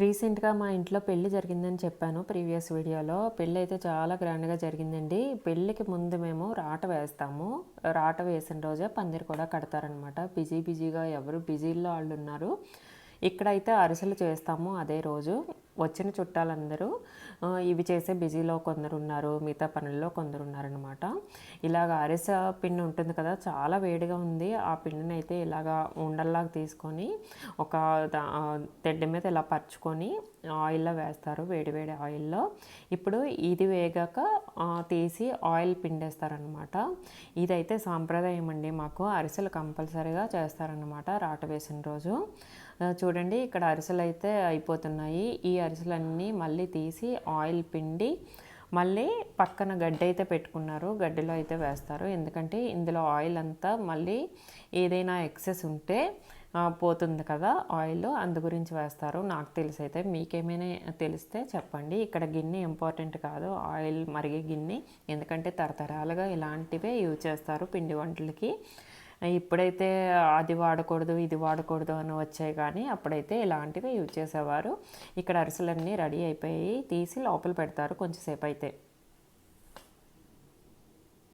రీసెంట్గా మా ఇంట్లో పెళ్ళి జరిగిందని చెప్పాను ప్రీవియస్ వీడియోలో. పెళ్ళి అయితే చాలా గ్రాండ్గా జరిగిందండి. పెళ్ళికి ముందు మేము రాట వేస్తాము. రాట వేసిన రోజే పందిరి కూడా కడతారనమాట. బిజీ బిజీగా ఎవరు బిజీల్లో వాళ్ళు ఉన్నారు ఇక్కడైతే అరిసెలు చేస్తాము అదే రోజు. వచ్చిన చుట్టాలందరూ ఇవి చేసే బిజీలో కొందరు ఉన్నారు మిగతా పనుల్లో కొందరు ఉన్నారనమాట ఇలాగ అరిసె పిండి ఉంటుంది కదా చాలా వేడిగా ఉంది. ఆ పిండిని అయితే ఇలాగా ఉండల్లాగా తీసుకొని ఒక తెడ్డ మీద ఇలా పరుచుకొని ఆయిల్లో వేస్తారు వేడి వేడి ఆయిల్లో. ఇప్పుడు ఇది వేగాక తీసి ఆయిల్ పిండేస్తారనమాట ఇదైతే సాంప్రదాయం అండి మాకు. అరిసెలు కంపల్సరీగా చేస్తారనమాట రాట వేసిన రోజు. చూడండి ఇక్కడ అరిసెలు అయితే అయిపోతున్నాయి. ఈ అరిసెలన్నీ మళ్ళీ తీసి ఆయిల్ పిండి మళ్ళీ పక్కన గడ్డి అయితే పెట్టుకున్నారు. గడ్డిలో అయితే వేస్తారు. ఎందుకంటే ఇందులో ఆయిల్ అంతా మళ్ళీ ఏదైనా ఎక్సెస్ ఉంటే పోతుంది కదా ఆయిల్. అందు గురించి వేస్తారు. నాకు తెలిసి అయితే మీకేమైనా తెలిస్తే చెప్పండి. ఇక్కడ గిన్నె ఇంపార్టెంట్ కాదు. ఆయిల్ మరిగే గిన్నె. ఎందుకంటే తరతరాలుగా ఇలాంటివే యూజ్ చేస్తారు పిండి వంటలకి. ఇప్పుడైతే అది వాడకూడదు ఇది వాడకూడదు అని వచ్చాయి కానీ అప్పుడైతే ఇలాంటివి యూజ్ చేసేవారు. ఇక్కడ అరిసెలన్నీ రెడీ అయిపోయి తీసి లోపల పెడతారు కొంచెంసేపు అయితే.